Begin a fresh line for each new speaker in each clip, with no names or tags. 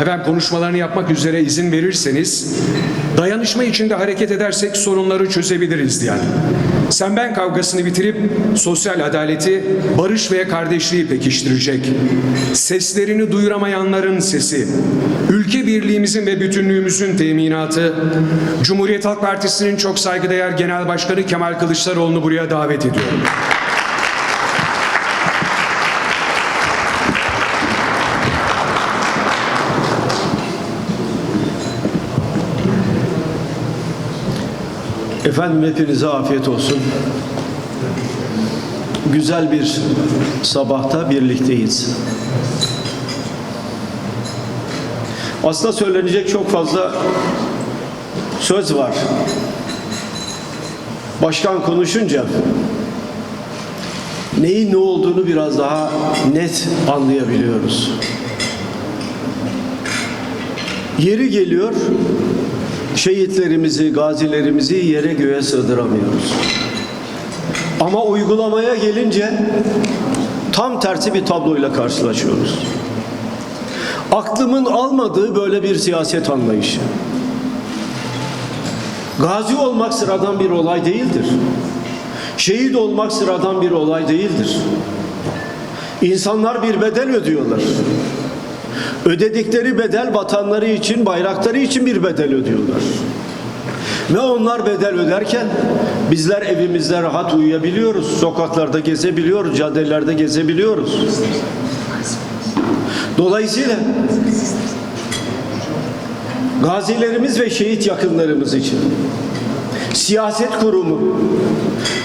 Efendim konuşmalarını yapmak üzere izin verirseniz dayanışma içinde hareket edersek sorunları çözebiliriz yani. Sen ben kavgasını bitirip sosyal adaleti, barış ve kardeşliği pekiştirecek. Seslerini duyuramayanların sesi, ülke birliğimizin ve bütünlüğümüzün teminatı, Cumhuriyet Halk Partisi'nin çok saygıdeğer Genel Başkanı Kemal Kılıçdaroğlu'nu buraya davet ediyorum.
Efendim hepinize afiyet olsun. Güzel bir sabahta birlikteyiz. Aslında söylenecek çok fazla söz var. Başkan konuşunca neyin ne olduğunu biraz daha net anlayabiliyoruz. Yeri geliyor, şehitlerimizi, gazilerimizi yere göğe sığdıramıyoruz. Ama uygulamaya gelince tam tersi bir tabloyla karşılaşıyoruz. Aklımın almadığı böyle bir siyaset anlayışı. Gazi olmak sıradan bir olay değildir. Şehit olmak sıradan bir olay değildir. İnsanlar bir bedel ödüyorlar. Ödedikleri bedel vatanları için, bayrakları için bir bedel ödüyorlar. Ve onlar bedel öderken bizler evimizde rahat uyuyabiliyoruz, sokaklarda gezebiliyoruz, caddelerde gezebiliyoruz. Dolayısıyla gazilerimiz ve şehit yakınlarımız için siyaset kurumu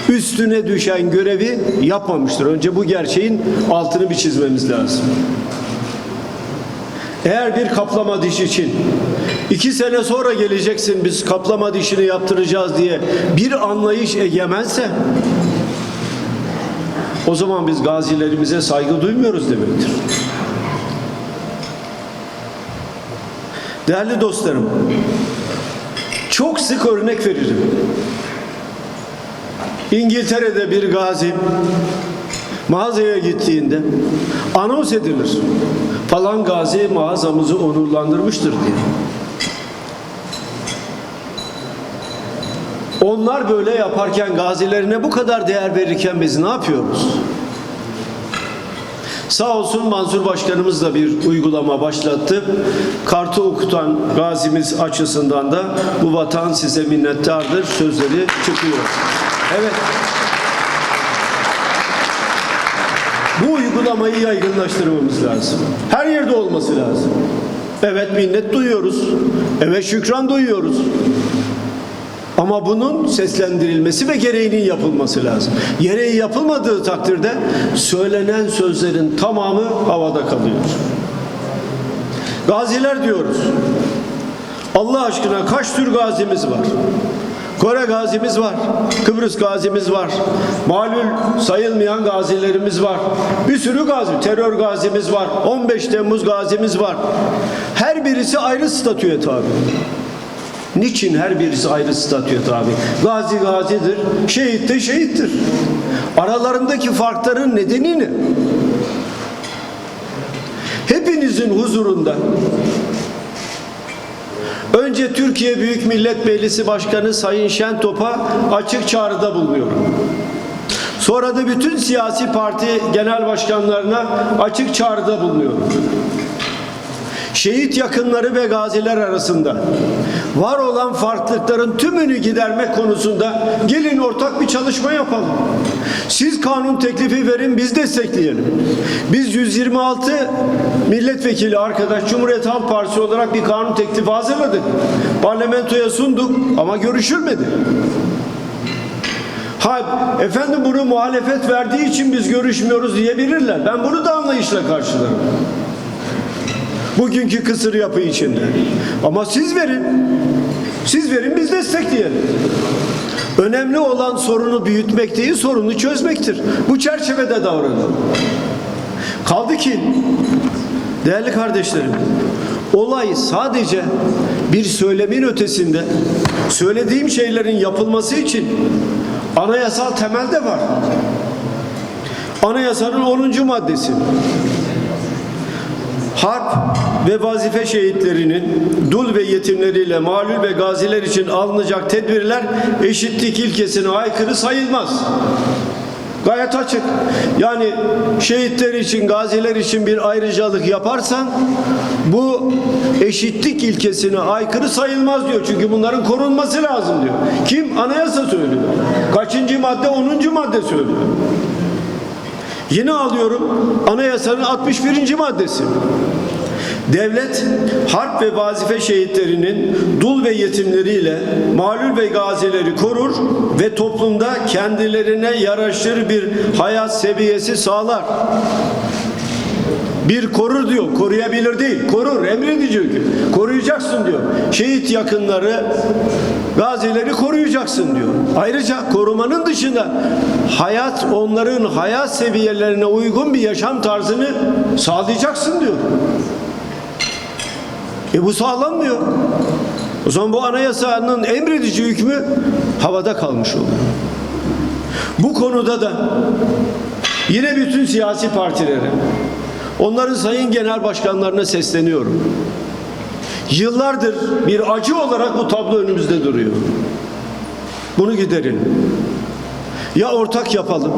üstüne düşen görevi yapmamıştır. Önce bu gerçeğin altını bir çizmemiz lazım. Eğer bir kaplama diş için iki sene sonra geleceksin biz kaplama dişini yaptıracağız diye bir anlayış egemense o zaman biz gazilerimize saygı duymuyoruz demektir. Değerli dostlarım, çok sık örnek veririm. İngiltere'de bir gazi mağazaya gittiğinde anons edilir. Falan gazi mağazamızı onurlandırmıştır diye. Onlar böyle yaparken gazilerine bu kadar değer verirken biz ne yapıyoruz? Sağ olsun Mansur Başkanımız da bir uygulama başlattı. Kartı okutan gazimiz açısından da bu vatan size minnettardır sözleri çıkıyor. Evet. Uygulamayı yaygınlaştırmamız lazım. Her yerde olması lazım. Evet minnet duyuyoruz. Evet şükran duyuyoruz. Ama bunun seslendirilmesi ve gereğinin yapılması lazım. Gereği yapılmadığı takdirde söylenen sözlerin tamamı havada kalıyor. Gaziler diyoruz. Allah aşkına kaç tür gazimiz var? Kore gazimiz var, Kıbrıs gazimiz var, malul sayılmayan gazilerimiz var. Bir sürü gazi, terör gazimiz var, 15 Temmuz gazimiz var. Her birisi ayrı statüye tabi. Niçin her birisi ayrı statüye tabi? Gazi gazidir, şehit de şehittir. Aralarındaki farkların nedeni ne? Hepinizin huzurunda Önce Türkiye Büyük Millet Meclisi Başkanı Sayın Şentop'a açık çağrıda bulunuyorum. Sonra da bütün siyasi parti genel başkanlarına açık çağrıda bulunuyorum. Şehit yakınları ve gaziler arasında var olan farklılıkların tümünü gidermek konusunda gelin ortak bir çalışma yapalım. Siz kanun teklifi verin biz destekleyelim. Biz 126 milletvekili arkadaş Cumhuriyet Halk Partisi olarak bir kanun teklifi hazırladık. Parlamentoya sunduk ama görüşülmedi. Ha efendim bunu muhalefet verdiği için biz görüşmüyoruz diyebilirler. Ben bunu da anlayışla karşılarım. Bugünkü kısır yapı içinde. Ama siz verin. Siz verin biz destekleyelim. Önemli olan sorunu büyütmek değil, sorunu çözmektir. Bu çerçevede davranalım. Kaldı ki değerli kardeşlerim, olay sadece bir söylemin ötesinde söylediğim şeylerin yapılması için anayasal temelde var. Anayasanın 10. maddesi harp ve vazife şehitlerinin dul ve yetimleriyle malul ve gaziler için alınacak tedbirler eşitlik ilkesine aykırı sayılmaz. Gayet açık. Yani şehitler için, gaziler için bir ayrıcalık yaparsan bu eşitlik ilkesine aykırı sayılmaz diyor. Çünkü bunların korunması lazım diyor. Kim? Anayasa söylüyor. Kaçıncı madde? 10. madde söylüyor. Yine alıyorum anayasanın 61. maddesi. Devlet harp ve vazife şehitlerinin dul ve yetimleriyle malul ve gazileri korur ve toplumda kendilerine yaraşır bir hayat seviyesi sağlar. Bir korur diyor, koruyabilir değil, korur, emredici. Koruyacaksın diyor. Şehit yakınları, gazileri koruyacaksın diyor. Ayrıca korumanın dışında hayat, onların hayat seviyelerine uygun bir yaşam tarzını sağlayacaksın diyor. E bu sağlanmıyor. O zaman bu anayasanın emredici hükmü havada kalmış oluyor. Bu konuda da yine bütün siyasi partilere, onların sayın genel başkanlarına sesleniyorum. Yıllardır bir acı olarak bu tablo önümüzde duruyor. Bunu giderin. Ya ortak yapalım.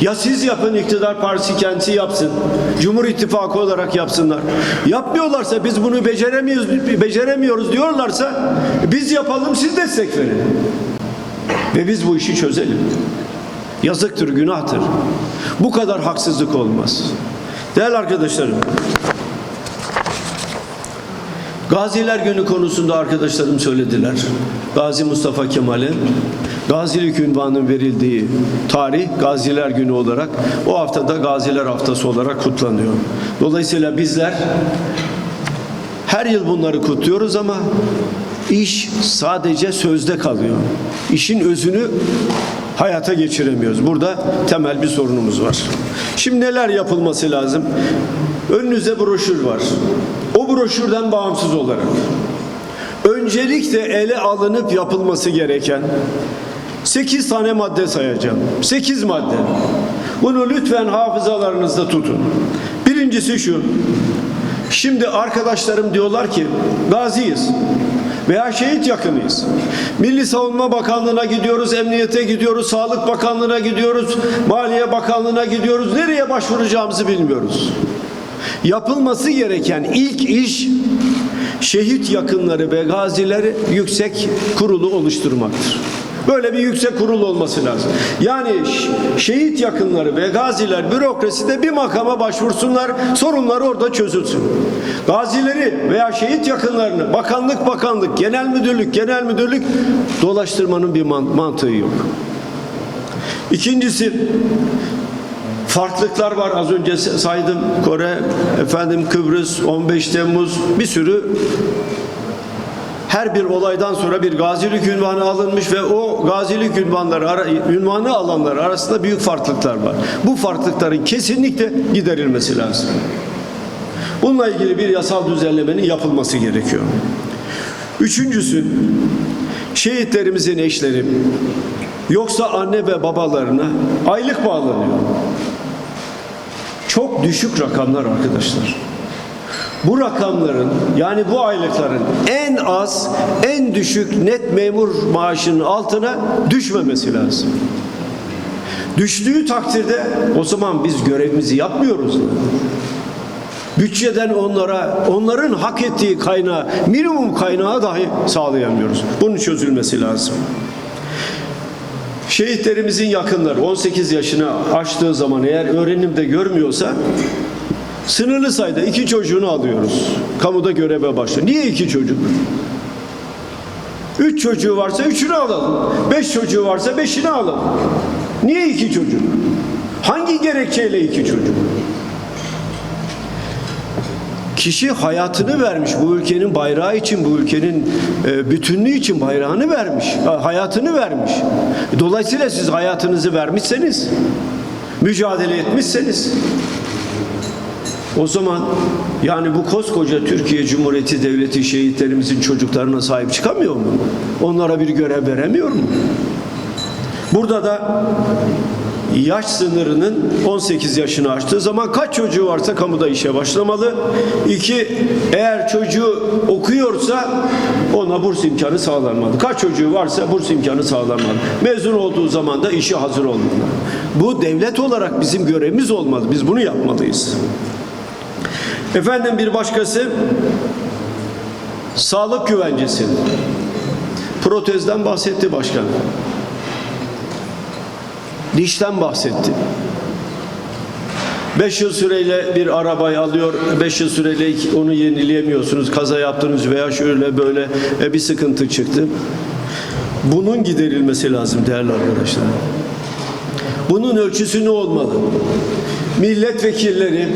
Ya siz yapın iktidar partisi kendisi yapsın. Cumhur İttifakı olarak yapsınlar. Yapmıyorlarsa biz bunu beceremiyoruz, beceremiyoruz diyorlarsa biz yapalım siz destek verin. Ve biz bu işi çözelim. Yazıktır, günahtır. Bu kadar haksızlık olmaz. Değerli arkadaşlarım, Gaziler Günü konusunda arkadaşlarım söylediler. Gazi Mustafa Kemal'in gazilik ünvanının verildiği tarih Gaziler Günü olarak o haftada Gaziler Haftası olarak kutlanıyor. Dolayısıyla bizler her yıl bunları kutluyoruz ama iş sadece sözde kalıyor. İşin özünü hayata geçiremiyoruz. Burada temel bir sorunumuz var. Şimdi neler yapılması lazım? Önünüzde broşür var. O broşürden bağımsız olarak öncelikle ele alınıp yapılması gereken 8 tane madde sayacağım. 8 madde. Bunu lütfen hafızalarınızda tutun. Birincisi şu. Şimdi arkadaşlarım diyorlar ki gaziyiz veya şehit yakınıyız. Milli Savunma Bakanlığı'na gidiyoruz, emniyete gidiyoruz, Sağlık Bakanlığı'na gidiyoruz, Maliye Bakanlığı'na gidiyoruz. Nereye başvuracağımızı bilmiyoruz. Yapılması gereken ilk iş şehit yakınları ve gazileri yüksek kurulu oluşturmaktır. Böyle bir yüksek kurul olması lazım. Yani şehit yakınları ve gaziler bürokraside bir makama başvursunlar, sorunlar orada çözülsün. Gazileri veya şehit yakınlarını bakanlık bakanlık, genel müdürlük genel müdürlük dolaştırmanın bir man- mantığı yok. İkincisi farklılıklar var az önce saydım Kore, efendim Kıbrıs, 15 Temmuz bir sürü her bir olaydan sonra bir gazilik ünvanı alınmış ve o gazilik ünvanları ünvanı alanlar arasında büyük farklılıklar var. Bu farklılıkların kesinlikle giderilmesi lazım. Bununla ilgili bir yasal düzenlemenin yapılması gerekiyor. Üçüncüsü şehitlerimizin eşleri yoksa anne ve babalarına aylık bağlanıyor. Çok düşük rakamlar arkadaşlar. Bu rakamların yani bu aylıkların en az en düşük net memur maaşının altına düşmemesi lazım. Düştüğü takdirde o zaman biz görevimizi yapmıyoruz. Bütçeden onlara onların hak ettiği kaynağı minimum kaynağı dahi sağlayamıyoruz. Bunun çözülmesi lazım. Şehitlerimizin yakınları 18 yaşını aştığı zaman eğer öğrenimde görmüyorsa Sınırlı sayıda iki çocuğunu alıyoruz. Kamuda göreve başlıyor. Niye iki çocuk? Üç çocuğu varsa üçünü alalım. Beş çocuğu varsa beşini alalım. Niye iki çocuk? Hangi gerekçeyle iki çocuk? Kişi hayatını vermiş bu ülkenin bayrağı için, bu ülkenin e, bütünlüğü için bayrağını vermiş, ha, hayatını vermiş. Dolayısıyla siz hayatınızı vermişseniz, mücadele etmişseniz, o zaman yani bu koskoca Türkiye Cumhuriyeti Devleti şehitlerimizin çocuklarına sahip çıkamıyor mu? Onlara bir görev veremiyor mu? Burada da yaş sınırının 18 yaşını aştığı zaman kaç çocuğu varsa kamuda işe başlamalı. İki, eğer çocuğu okuyorsa ona burs imkanı sağlanmalı. Kaç çocuğu varsa burs imkanı sağlanmalı. Mezun olduğu zaman da işe hazır olmalı. Bu devlet olarak bizim görevimiz olmalı. Biz bunu yapmalıyız. Efendim bir başkası sağlık güvencesi. Protezden bahsetti başkan. Dişten bahsetti. 5 yıl süreyle bir arabayı alıyor, 5 yıl süreyle onu yenileyemiyorsunuz, kaza yaptınız veya şöyle böyle e, bir sıkıntı çıktı. Bunun giderilmesi lazım değerli arkadaşlar. Bunun ölçüsü ne olmalı? Milletvekilleri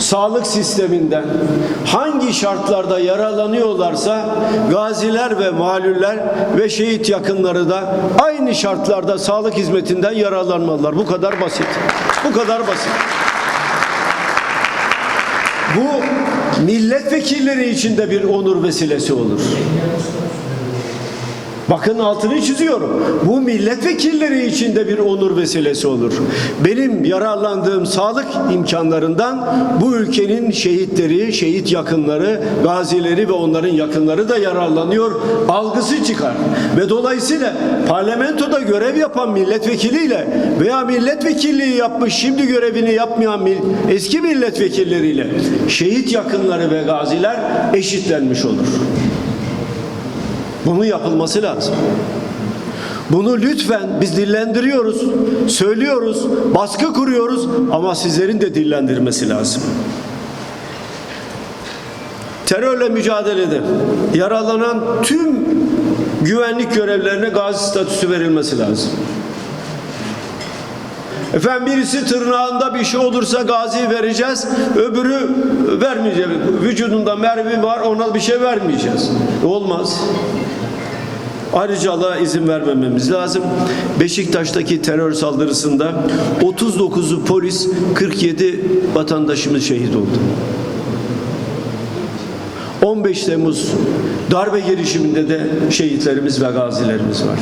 sağlık sisteminden hangi şartlarda yaralanıyorlarsa gaziler ve malüller ve şehit yakınları da aynı şartlarda sağlık hizmetinden yararlanmalılar. Bu kadar basit. Bu kadar basit. Bu milletvekilleri için de bir onur vesilesi olur. Bakın altını çiziyorum. Bu milletvekilleri için de bir onur vesilesi olur. Benim yararlandığım sağlık imkanlarından bu ülkenin şehitleri, şehit yakınları, gazileri ve onların yakınları da yararlanıyor. Algısı çıkar. Ve dolayısıyla parlamentoda görev yapan milletvekiliyle veya milletvekilliği yapmış şimdi görevini yapmayan eski milletvekilleriyle şehit yakınları ve gaziler eşitlenmiş olur. Bunun yapılması lazım. Bunu lütfen biz dillendiriyoruz, söylüyoruz, baskı kuruyoruz ama sizlerin de dillendirmesi lazım. Terörle mücadelede yaralanan tüm güvenlik görevlerine gazi statüsü verilmesi lazım. Efendim birisi tırnağında bir şey olursa gazi vereceğiz, öbürü vermeyeceğiz. Vücudunda mermi var ona bir şey vermeyeceğiz. Olmaz. Ayrıcalığa izin vermememiz lazım. Beşiktaş'taki terör saldırısında 39'u polis, 47 vatandaşımız şehit oldu. 15 Temmuz darbe girişiminde de şehitlerimiz ve gazilerimiz var.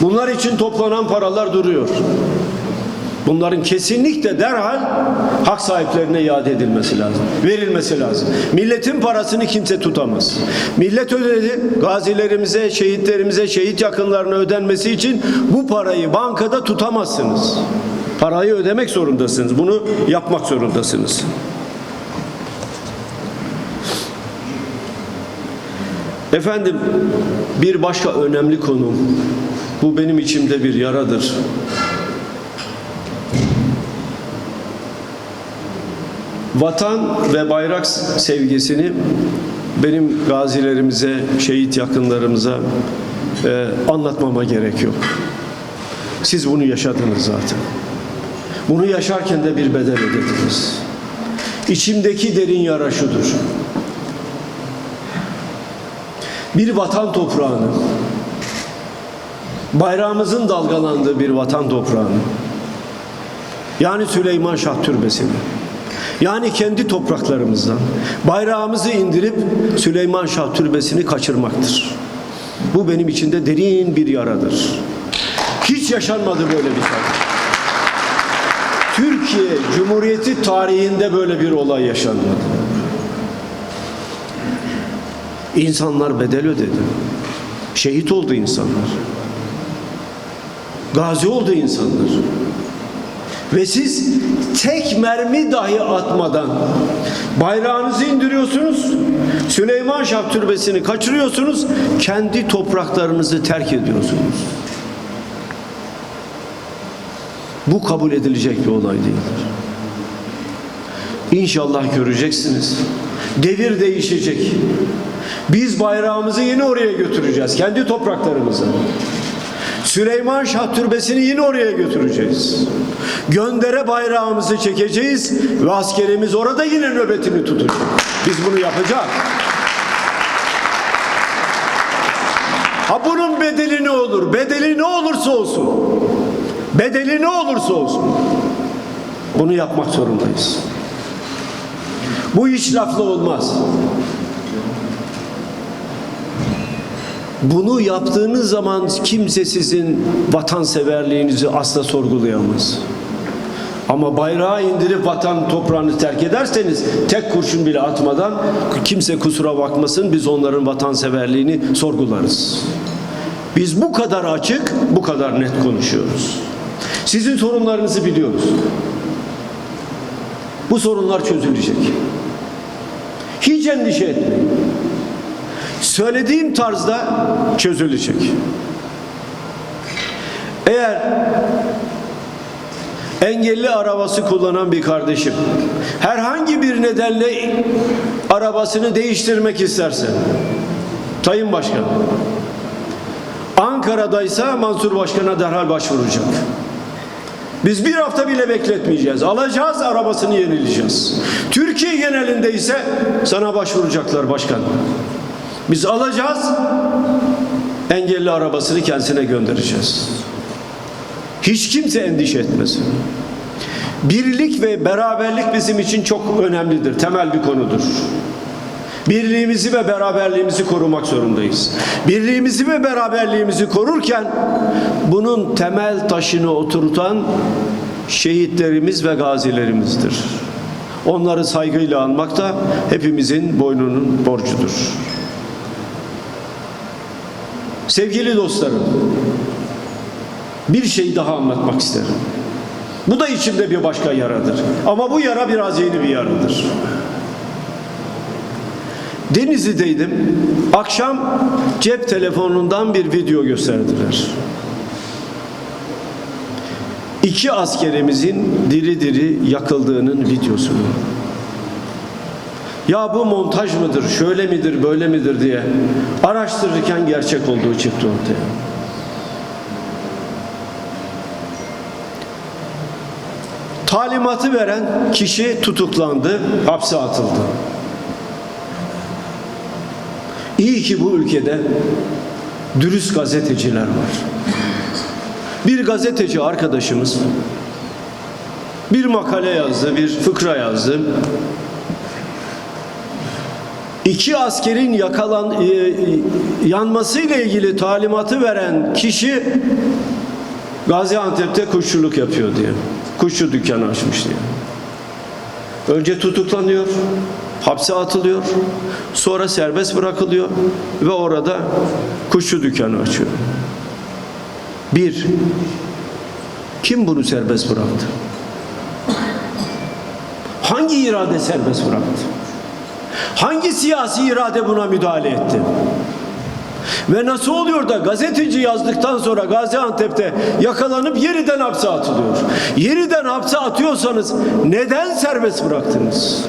Bunlar için toplanan paralar duruyor. Bunların kesinlikle derhal hak sahiplerine iade edilmesi lazım. Verilmesi lazım. Milletin parasını kimse tutamaz. Millet ödedi. Gazilerimize, şehitlerimize, şehit yakınlarına ödenmesi için bu parayı bankada tutamazsınız. Parayı ödemek zorundasınız. Bunu yapmak zorundasınız. Efendim bir başka önemli konu bu benim içimde bir yaradır. Vatan ve bayrak sevgisini benim gazilerimize, şehit yakınlarımıza e, anlatmama gerek yok. Siz bunu yaşadınız zaten. Bunu yaşarken de bir bedel ödediniz. İçimdeki derin yara şudur. Bir vatan toprağını, bayrağımızın dalgalandığı bir vatan toprağını, yani Süleyman Şah Türbesi'ni, yani kendi topraklarımızdan bayrağımızı indirip Süleyman Şah Türbesi'ni kaçırmaktır. Bu benim içinde derin bir yaradır. Hiç yaşanmadı böyle bir şey. Türkiye Cumhuriyeti tarihinde böyle bir olay yaşanmadı. İnsanlar bedel ödedi. Şehit oldu insanlar. Gazi oldu insanlar. Ve siz tek mermi dahi atmadan bayrağınızı indiriyorsunuz. Süleyman Şah Türbesi'ni kaçırıyorsunuz. Kendi topraklarınızı terk ediyorsunuz. Bu kabul edilecek bir olay değildir. İnşallah göreceksiniz. Devir değişecek. Biz bayrağımızı yine oraya götüreceğiz. Kendi topraklarımıza. Süleyman Şah Türbesi'ni yine oraya götüreceğiz. Göndere bayrağımızı çekeceğiz ve askerimiz orada yine nöbetini tutacak. Biz bunu yapacağız. Ha bunun bedeli ne olur? Bedeli ne olursa olsun. Bedeli ne olursa olsun. Bunu yapmak zorundayız. Bu hiç lafla olmaz. Bunu yaptığınız zaman kimse sizin vatanseverliğinizi asla sorgulayamaz. Ama bayrağı indirip vatan toprağını terk ederseniz tek kurşun bile atmadan kimse kusura bakmasın biz onların vatanseverliğini sorgularız. Biz bu kadar açık, bu kadar net konuşuyoruz. Sizin sorunlarınızı biliyoruz. Bu sorunlar çözülecek. Hiç endişe etmeyin. Söylediğim tarzda çözülecek. Eğer engelli arabası kullanan bir kardeşim herhangi bir nedenle arabasını değiştirmek isterse Sayın Başkan Ankara'daysa Mansur Başkan'a derhal başvuracak. Biz bir hafta bile bekletmeyeceğiz. Alacağız arabasını yenileyeceğiz. Türkiye genelinde ise sana başvuracaklar başkan. Biz alacağız engelli arabasını kendisine göndereceğiz. Hiç kimse endişe etmesin. Birlik ve beraberlik bizim için çok önemlidir. Temel bir konudur. Birliğimizi ve beraberliğimizi korumak zorundayız. Birliğimizi ve beraberliğimizi korurken bunun temel taşını oturtan şehitlerimiz ve gazilerimizdir. Onları saygıyla anmak da hepimizin boynunun borcudur. Sevgili dostlarım, bir şey daha anlatmak isterim. Bu da içimde bir başka yaradır. Ama bu yara biraz yeni bir yaradır. Denizli'deydim. Akşam cep telefonundan bir video gösterdiler. İki askerimizin diri diri yakıldığının videosunu. Ya bu montaj mıdır, şöyle midir, böyle midir diye araştırırken gerçek olduğu çıktı ortaya. Talimatı veren kişi tutuklandı, hapse atıldı. İyi ki bu ülkede dürüst gazeteciler var. Bir gazeteci arkadaşımız bir makale yazdı, bir fıkra yazdı. İki askerin yakalan e, e, yanmasıyla ilgili talimatı veren kişi Gaziantep'te kuşçuluk yapıyor diye. Kuşçu dükkanı açmış diye. Önce tutuklanıyor, hapse atılıyor, sonra serbest bırakılıyor ve orada kuşçu dükkanı açıyor. Bir, kim bunu serbest bıraktı? Hangi irade serbest bıraktı? Hangi siyasi irade buna müdahale etti? Ve nasıl oluyor da gazeteci yazdıktan sonra Gaziantep'te yakalanıp yeniden hapse atılıyor? Yeniden hapse atıyorsanız neden serbest bıraktınız?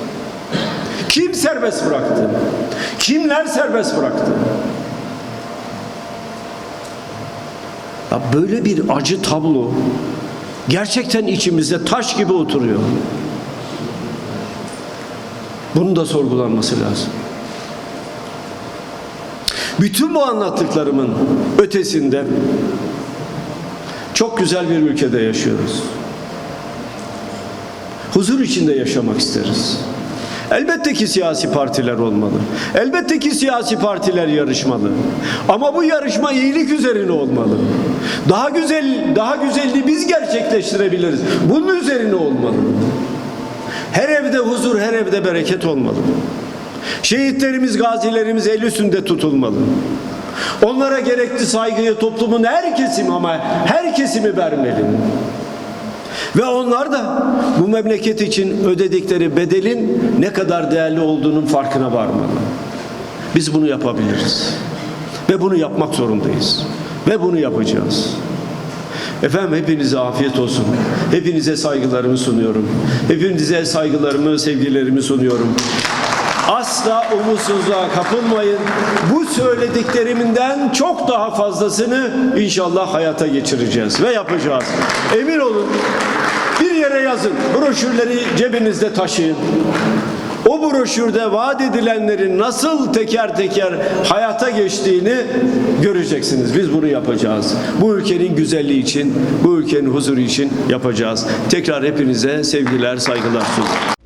Kim serbest bıraktı? Kimler serbest bıraktı? Ya böyle bir acı tablo gerçekten içimizde taş gibi oturuyor. Bunun da sorgulanması lazım. Bütün bu anlattıklarımın ötesinde çok güzel bir ülkede yaşıyoruz. Huzur içinde yaşamak isteriz. Elbette ki siyasi partiler olmalı. Elbette ki siyasi partiler yarışmalı. Ama bu yarışma iyilik üzerine olmalı. Daha güzel, daha güzelliği biz gerçekleştirebiliriz. Bunun üzerine olmalı. Her evde huzur, her evde bereket olmalı. Şehitlerimiz, gazilerimiz el üstünde tutulmalı. Onlara gerekli saygıyı toplumun her kesimi ama her kesimi vermeli. Ve onlar da bu memleket için ödedikleri bedelin ne kadar değerli olduğunun farkına varmalı. Biz bunu yapabiliriz. Ve bunu yapmak zorundayız. Ve bunu yapacağız. Efendim hepinize afiyet olsun. Hepinize saygılarımı sunuyorum. Hepinize saygılarımı, sevgilerimi sunuyorum. Asla umutsuzluğa kapılmayın. Bu söylediklerinden çok daha fazlasını inşallah hayata geçireceğiz ve yapacağız. Emin olun. Bir yere yazın. Broşürleri cebinizde taşıyın. O broşürde vaat edilenlerin nasıl teker teker hayata geçtiğini göreceksiniz. Biz bunu yapacağız. Bu ülkenin güzelliği için, bu ülkenin huzuru için yapacağız. Tekrar hepinize sevgiler, saygılar sunuyorum.